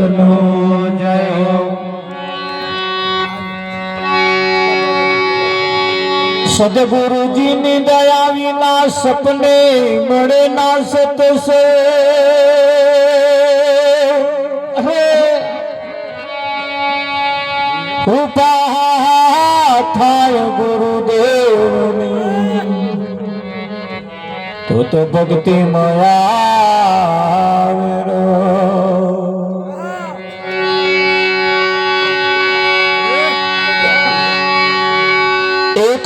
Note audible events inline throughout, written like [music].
જગતનો જય. સદગુરુજીની દયા વિના સપને મળે ના સતસે કૃપા થાય ગુરુદેવની. તો તો ભક્તિ મયા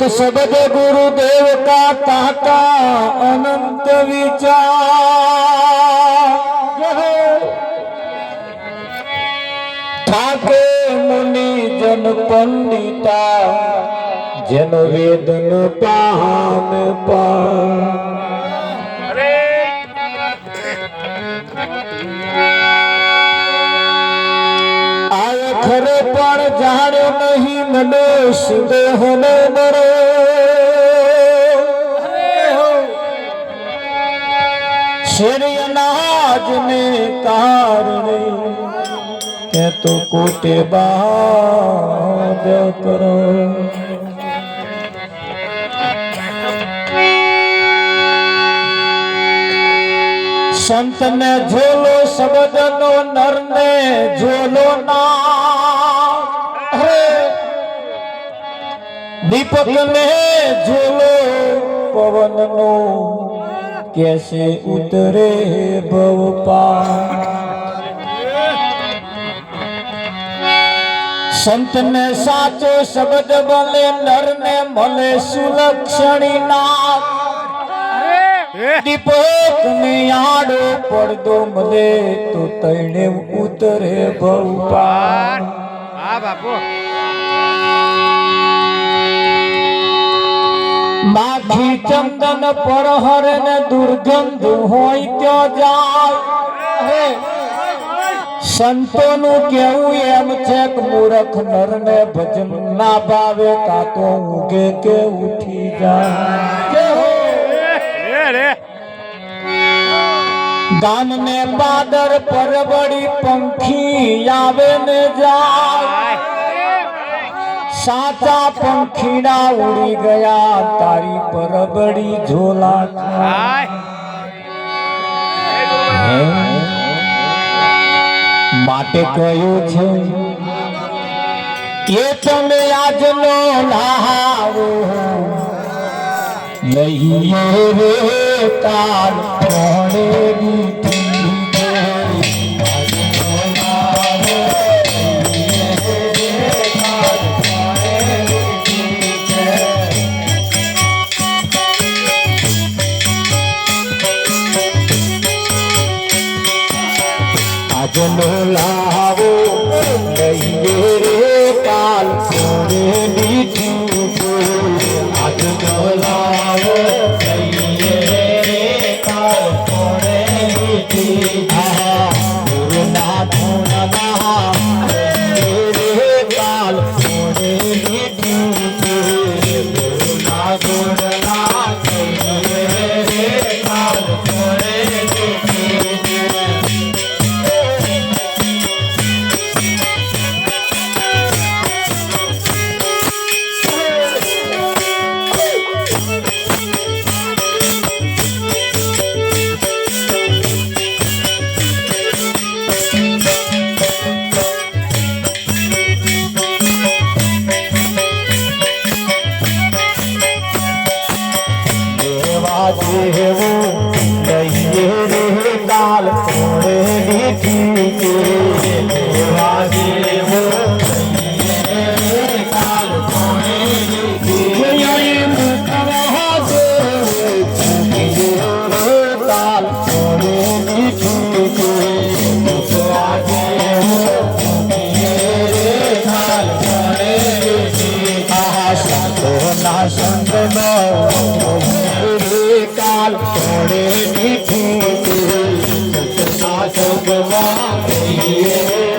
શબ્દ ગુરુદેવ કા તાતા અનંત વિચાર. ઠાકે મુનિ જન પંડિતા જન વેદન પાન પા પણ જાણ્યો નહીં મને સુદેહને મરો. શેરિયનાજને કારણે કે તો કોટે બાદ કરો. સંતને ઝોલો, શબ્દનો નરને ઝોલો ના. દીપકને ઝોલો પવનનો કેસે ઉતરે ભવપા સંતને સાચો શબ્દ બોલે નરને મળે સુલક્ષણી ના દીપક ને આડો પડદો મળે તો તૈણે ઉતરે ભવપા હા બાપુ. માખી ચંદન પર હરે ને દુર્ગંધ હોય ત્યાં જાય. સંતોનું કેવું એમ છે કે મૂર્ખ નર ને ભજન ના ભાવે કા તો ઉગે કે ઉઠી જાય. ગાન ને પાદર પરબડી પંખી આવે ને જાય. સાચા પંખીડા ઉડી ગયા તારી પરબડી ઝોલા માટે કહ્યું છે કે તમે આજનો નહાવો. નહીં રે તાર કોણે આજનો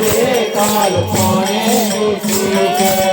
રે કાલ કોણે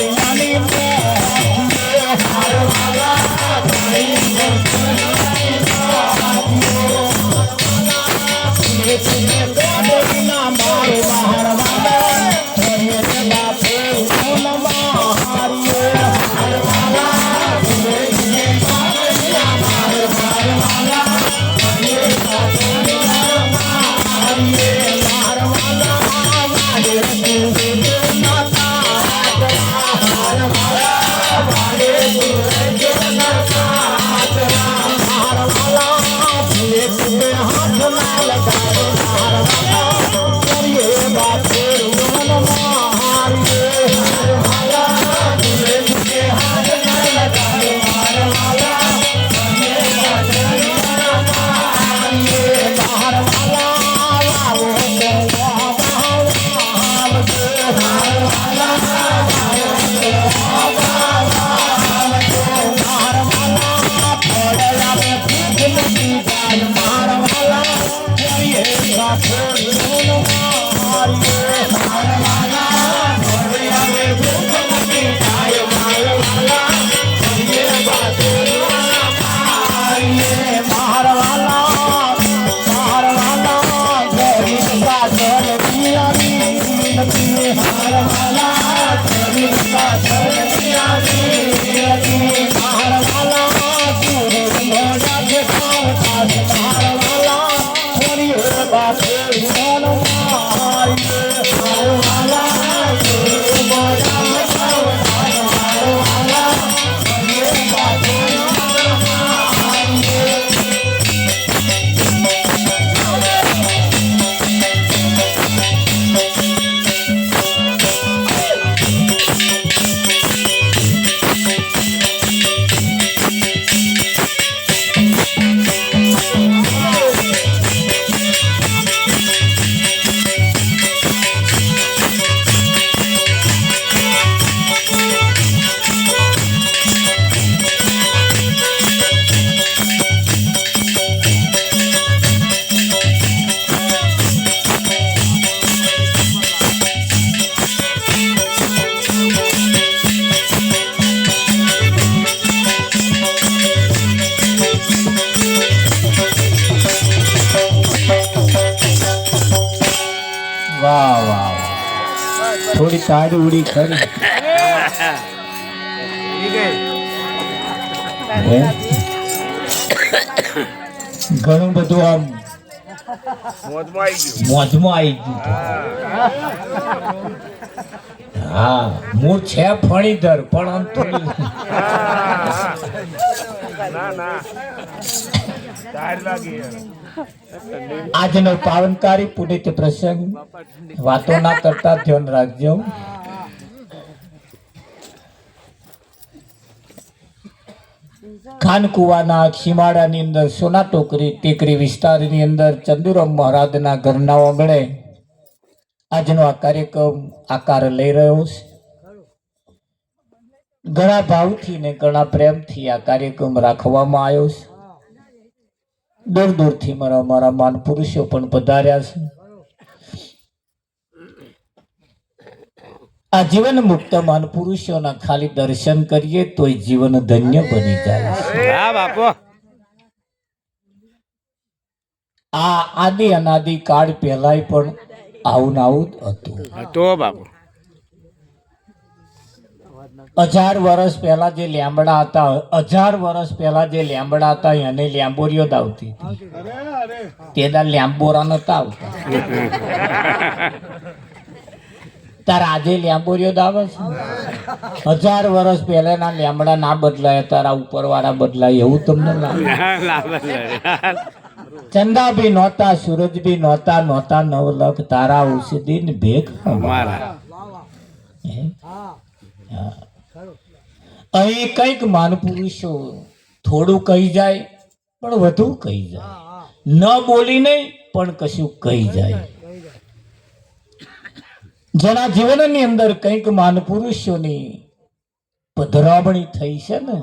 Alim, Alim. તારી ઉડી ખરી. ઘણું બધું આમ મોજમાં આવી ગયું. હા મૂળ છે ફણીધર પણ આમ તો [laughs] ના ના. લાગી આજનો પાવનકારી પુનિત પ્રસંગ વાતો ના કરતા ધ્યાન રાખજો. ખાનકુવાના સીમાડાની અંદર સોના ટોકરી, ટેકરી વિસ્તારની અંદર ચંદુરામ મહારાજના ઘરના આંગણે આજનો આ કાર્યક્રમ આકાર લઈ રહ્યો છે. ઘણા ભાવથી ને ઘણા પ્રેમથી આ કાર્યક્રમ રાખવામાં આવ્યો છે. દૂર દૂરથી મારા મારા માન પુરુષો પણ પધાર્યા છે. આ જીવન મુક્ત માન પુરુષોના ખાલી દર્શન કરીએ તોય જીવન ધન્ય બની જાય છે. બાપુ. આ આદિ અનાદિ કાળ પહેલાય પણ આવું ને આવું હતું. તો બાપુ. હજાર વર્ષ પહેલા જે લેમડા હતા હજાર વર્ષ પહેલા જે લેમડા હતા એને લેંબોરીઓ જ આવતી તે તેના લેમ્બોરા નતા આવતા. તાર આજે લેમ્બોરીઓ જ આવે છે? હજાર વર્ષ પહેલાના લેમડા ના બદલાય તારા ઉપરવાળા બદલાય એવું તમને લાગે? ચંદા બી નહોતા સૂરજ બી નહોતા નહોતા નવલખ તારા ઔષધિ ભેગ મારા. હે? અહીં કંઈક માનપુરુષો થોડું કહી જાય પણ વધુ કહી જાય. ન બોલી નહીં પણ કશું કહી જાય. જેના જીવનની અંદર કંઈક માનપુરુષોની પધરામણી થઈ છે ને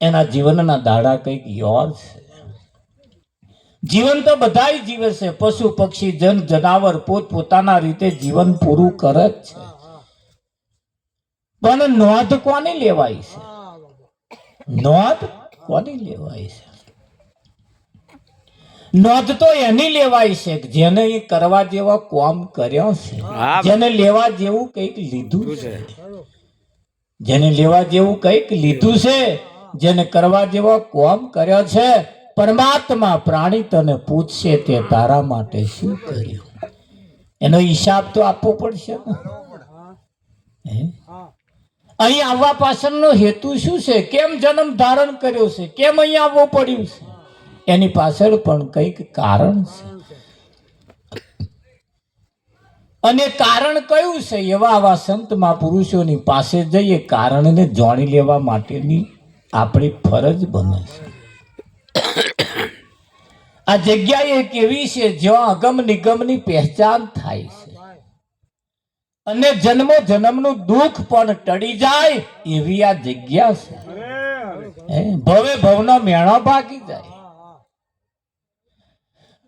એના જીવનના દાડા કંઈક યોર છે. જીવન તો બધાય જીવે છે પશુ પક્ષી જન જનાવર પોત પોતાના રીતે જીવન પૂરું કરે જ છે. પણ નોંધ કોની લેવાય છે? નોંધ કોની લેવાય છે? નોંધ તો એની લેવાય છે જેને એ કરવા જેવા કોમ કર્યો છે. જેને લેવા જેવું કંઈક લીધું છે. જેને લેવા જેવું કંઈક લીધું છે જેને કરવા જેવા કોમ કર્યો છે પરમાત્મા પ્રાણી તને પૂછશે તે તારા માટે શું કર્યું? એનો હિસાબ તો આપવો પડશે ને. હે? અહીં આવવા પાછળનો હેતુ શું છે? કેમ જન્મ ધારણ કર્યો છે? કેમ અહીં આવવું પડ્યું છે? એની પાછળ પણ કંઈક કારણ છે. અને કારણ કયું છે? એવા આવા સંત પુરુષોની પાસે જઈએ, કારણને જાણી લેવા માટેની આપણી ફરજ બને છે. આ જગ્યા એક એવી છે જ્યાં અગમ નિગમની પહેચાન થાય છે. અને જન્મો જન્મનું દુઃખ પણ ટળી જાય એવી આ જગ્યા છે. ભવે ભવનો મેણો ભાગી જાય.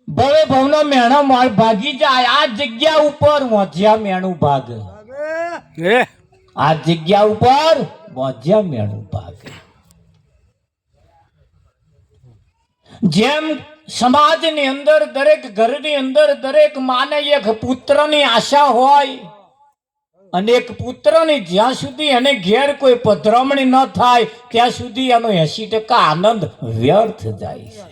ભવે ભવનો મેણો માળ ભાગી જાય. આ જગ્યા ઉપર મોજ્યા મેણું ભાગ. આ જગ્યા ઉપર મોજ્યા મેણું ભાગ. જેમ સમાજની અંદર દરેક ઘરની અંદર દરેક માને એક પુત્રની આશા હોય અને એક પુત્રની જ્યાં સુધી એને ઘેર કોઈ પધરામણી ન થાય ત્યાં સુધી એનો એસી ટકા આનંદ વ્યર્થ જાય છે.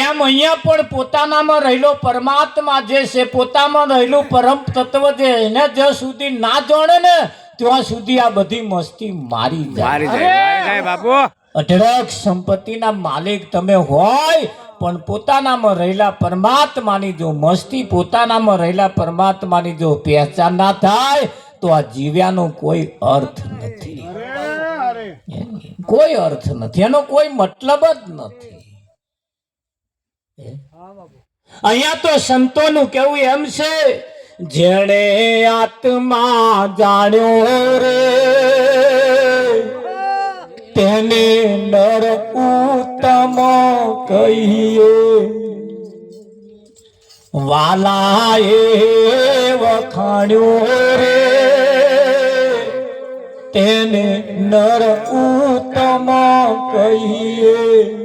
એમ અહીંયા પણ પોતાનામાં રહેલો પરમાત્મા જે છે પોતામાં રહેલું પરમ તત્વ જે એને જ્યાં સુધી ના જાણે ને ત્યાં સુધી આ બધી મસ્તી મારી જાય બાપુ. અઢળક સંપત્તિના માલિક તમે હોય પણ પોતાનામાં રહેલા પરમાત્માની જો મસ્તી, પોતાનામાં રહેલા પરમાત્માની જો પહેચાન ના થાય, તો આ જીવ્યાનો કોઈ અર્થ નથી. કોઈ અર્થ નથી. એનો કોઈ મતલબ જ નથી. અહીંયા તો સંતોનું કેવું એમ છે, જેણે આત્મા જાણ્યો રે, તેને નર ઉત્તમ કહીએ. વાલાએ વખાણ્યો રે. તેને નર ઉત્તમ કહીએ.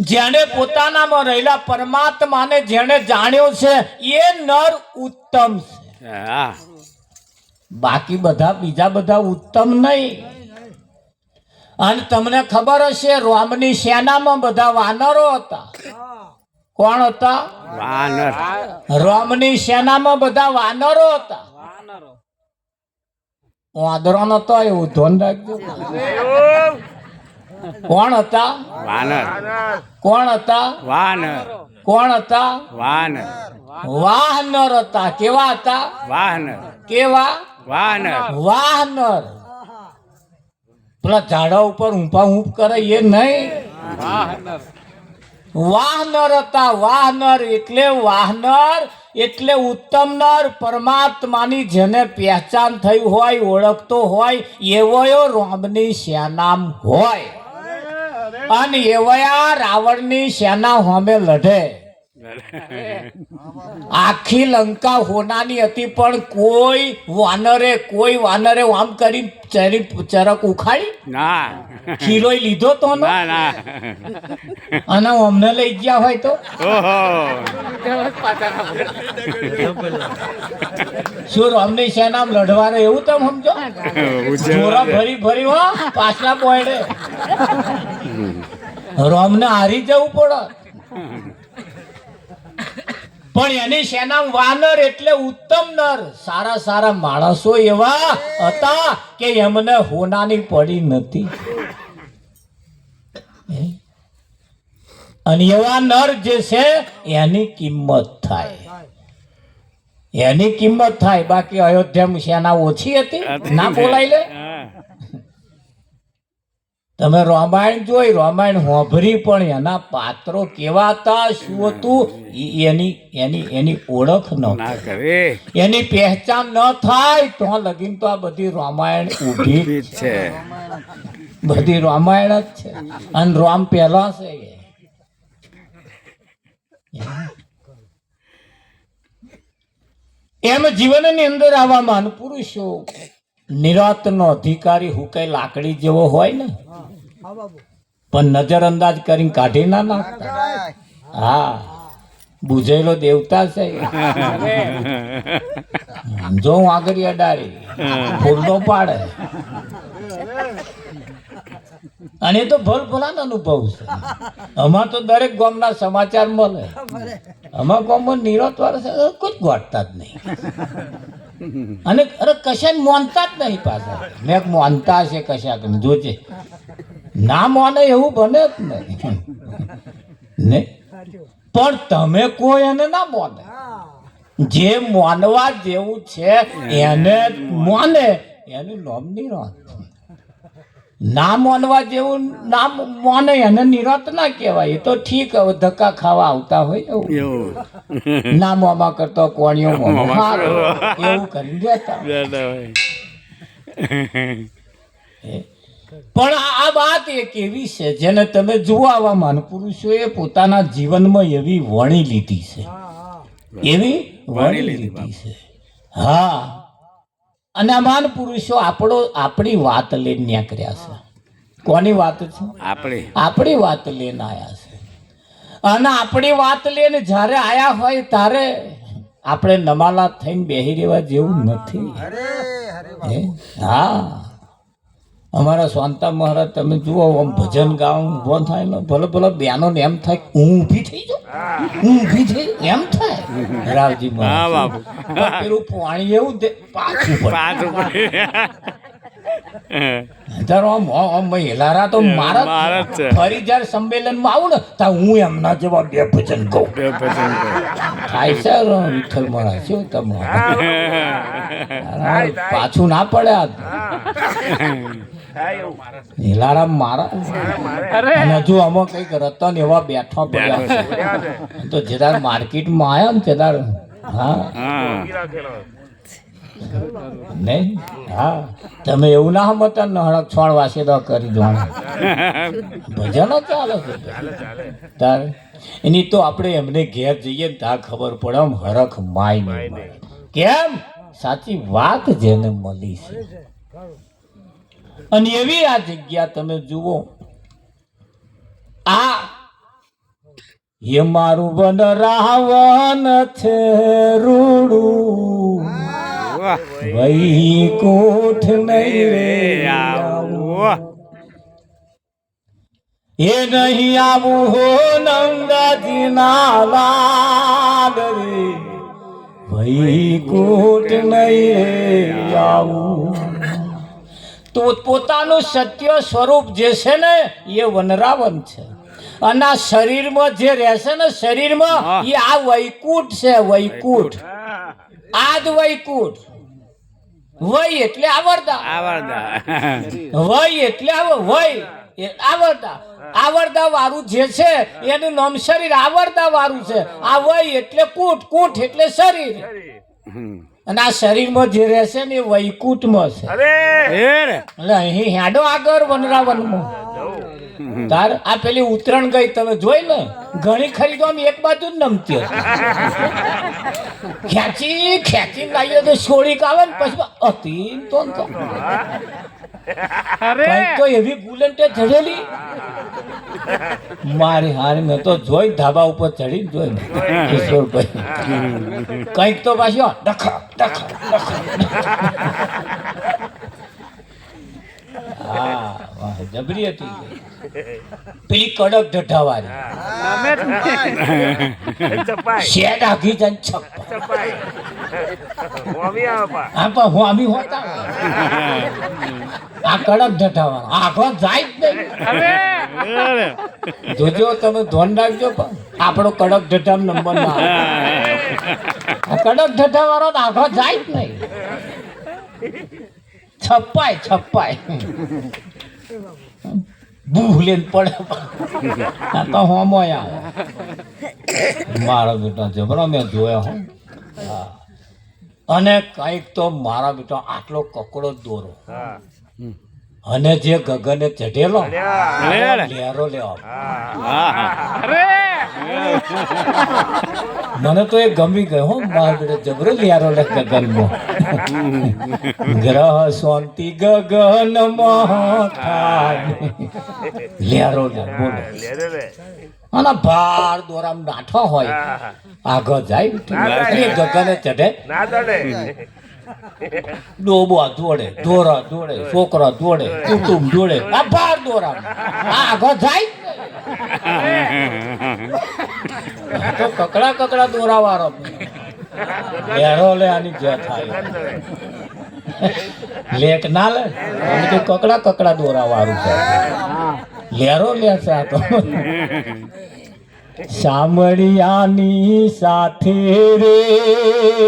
જેણે પોતાનામાં રહેલા પરમાત્માને જેણે જાણ્યો છે એ નર ઉત્તમ છે. બાકી બધા બીજા બધા ઉત્તમ નહીં. અને તમને ખબર હશે રોમની સેનામાં બધા વાનરો હતા. કોણ હતા? વાનર. રોમની સેનામાં બધા વાનરો હતા. વાંદરો નતો એવું ધોન રાખજો. કોણ હતા? વાનર. કોણ હતા? વાનર. કોણ હતા? વાનર. વાહનર હતા. કેવા હતા? વાહનર. કેવા? વાહનર. વાહનર. પેલા ઝાડા ઉપર ઊંપા ઊંપ કરે એ નહીં. વાહનર હતા વાહનર એટલે વાહનર એટલે ઉત્તમ નર પરમાત્માની જેને પહેચાન થઈ હોય ઓળખતો હોય એવોયો રોમની સેનામ હોય. અને એવયા રાવણની સેના સામે લઢે. આખી લંકા હોનાની હતી પણ કોઈ વાનરે કોઈ વાનરે આમ કરી ચરી ચરક ઉખાડી? ના. ખીલોય લીધો તો ના ના. અને અમને લઈ ગયા હોય તો? ઓહો. શું રોમની સેનામાં લડવાને એવું તમે સમજો? જોરા ભરી ભરી હો પાછલા પોઈડે રોમને હારી જવું પડે. પણ એની સેના વાનર એટલે ઉત્તમ નર સારા સારા માણસો એવા હતા કે એમને હોનાની પડી નથી. અને એવા નર જે છે એની કિંમત થાય. એની કિંમત થાય. બાકી અયોધ્યામાં સેના ઓછી હતી? ના બોલાય લે. તમે રામાયણ જોઈ રામાયણ હોભરી પણ એના પાત્રો કેવા હતા? શું હતું એની એની એની ઓળખ ન કરે. એની પહેચાન ન થાય તો લગીન તો આ બધી રામાયણ ઊભી છે. બધી રામાયણ જ છે. અને રામ પહેલા છે એમ જીવનની અંદર આવા મહાન પુરુષો નિરાતનો અધિકારી હું કઈ લાકડી જેવો હોય ને? પણ નજર અંદાજ કરીને કાઢી ના નાખતા હા. બુઝેલો દેવતા છે. જો હું આગળ અડાડી, ફૂલનો પાડે. અને તો ભલ ભલા અનુભવ છે. આમાં તો દરેક ગામના સમાચાર મળે. આમાં ગામમાં નિરોત વાળા કોઈ જ ગોઠતા જ નહીં. અને અરે કશા માનતા જ નહીં પાછા. મેં માનતા છે કશાક જોજે. ના માને એવું બને જ નહીં. ને? પણ તમે કોઈ એને ના માને. જે માનવા જેવું છે એને માને. એનું નામ નિરાત. ના માનવા જેવું ના માને એને નિરાત ના કહેવાય. એ તો ઠીક હવે ધક્કા ખાવા આવતા હોય એવું. ના મોમાં કરતો કોણીઓ મોમાં એવું કરી દેતા. પણ આ વાત એક એવી છે જેને તમે જુઓ આવા મહાન પુરુષોએ પોતાના જીવનમાં એવી વણી લીધી છે. એવી વણી લીધી છે. હા. અને આ મહાન પુરુષો આપણો આપણી વાત લઈને નીકળ્યા છે. કોની વાત છે? આપણી. આપણી વાત લઈને આયા છે. અને આપણી વાત લઈને જ્યારે આયા હોય ત્યારે આપણે નમાલા થઈને બેહી રહેવા જેવું નથી. હે? અમારા સ્વાંતા મહારાજ તમે જુઓ આમ ભજન ગાવ ઊભો થાય ને ભલે ભલે બેનો ને એમ થાય હું ઊભી થઈ જાઉં. હું. ઊભી થઈ એમ થાય. રાવજી પેલું પાણી એવું પાછું તારો આમ આમ હેલારા તો મારા. ફરી જયારે સંમેલનમાં આવું ને ત્યાં હું એમના જેવા બે ભજન કહું બે પસંદ થાય છે વિઠ્ઠલ મહારાજ શું તમને? પાછું ના પડે આ હેલારા મારા. અને હજુ આમાં કંઈક રતન એવા બેઠા પડ્યા તો જેદાર માર્કેટમાં આવ્યા ને તેદાર. હા. નહીં? હા. તમે એવું ના ને હળક છોડ વાસે તો કરી દો ભજન ચાલે તારે. એની તો આપણે એમને ઘેર જઈએ ને ત્યાં ખબર પડે આમ હરખ માય. નહીં. કેમ? સાચી વાત જેને મળી છે. અને એવી આ જગ્યા તમે જુઓ. આ એ મારું વન રાવણ છે રૂડું. વૈકુંઠ નહીં રે એ નહીં આવું હો નંદાજી ના કોઠ રે. વૈકુંઠ નહીં રે આવું પોતાનું સત્ય સ્વરૂપ જે છે ને એ વનરાવન છે. અને આ શરીરમાં જે રહેશે ને શરીરમાં એ આ વૈકુંઠ છે વૈકુંઠ. આ જ વૈકુંઠ. વય એટલે આવરદા. આવડતા વય એટલે વય. આવરદા આવરદા. વાળું જે છે એનું નામ શરીર આવરદા વાળું છે. આ વય એટલે કૂટ. કૂટ એટલે શરીર. અને આ શરીરમાં જે રહેશે ને એ વૈકુંઠમાં છે એટલે અહીં હેડો આગળ વનરાવનમાં. તાર આ પેલી ઉત્તરાયણ ગઈ તમે જોઈ ને? ઘણી ખરી તો આમ એક બાજુ જ નમતી હતી ખેંચી ખેંચી લાવીએ તો છોડીક આવે ને પછી હતી તો તો. એવી બુલેટે ચડેલી મારી હારી મેં તો જોઈ ધાબા ઉપર ચડી જોઈ કિશોરભાઈ. કંઈક તો પાછી ડખા ડખા ડખા. હા વાહ જબરી હતી. પેલી કડક ઢઢાવાળી શેડ આઘી જન છપ્પા હા પણ હું આમી હોતા. આ કડક ઢઢાવાળો આખો જાય જ નહીં. જોજો તમે ધોન રાખજો પણ. આપણો કડક ઢઢામ નંબર ના કડક ઢઢા વાળો તો આખો જાય જ નહીં. છપ્પાય છપ્પાય બૂહ લઈને પડે. આ તો હોમો આવે. મારા બેટા જબરા મેં જોયો હો. અને કંઈક તો મારા બેટા આટલો કકડો દોરો. અને જે ગગને ચઢેલો લે લેરો લેવા મને તો એ ગમી ગયો હો મારા બેટા જબરો લિયારો લે ગગનમાં ગ્રહ શાંતિ ગગન લિયારો લે બોલો. અને ભાર દોરામ નાઠો હોય. આગળ જાય ગગને ચઢે. ડોબો દોડે ઢોરા દોડે છોકરા દોડે કુટુંબ દોડે આ ભાર દોરામ આગળ જાય? તો કકડા કકડા દોરા વાળો લેરો લે આની જે થાય. લેટ ના લે. આની તો કકડા કકડા દોરા વાળું છે. લેરો લે છે આ તો. સામળિયાની સાથે રે.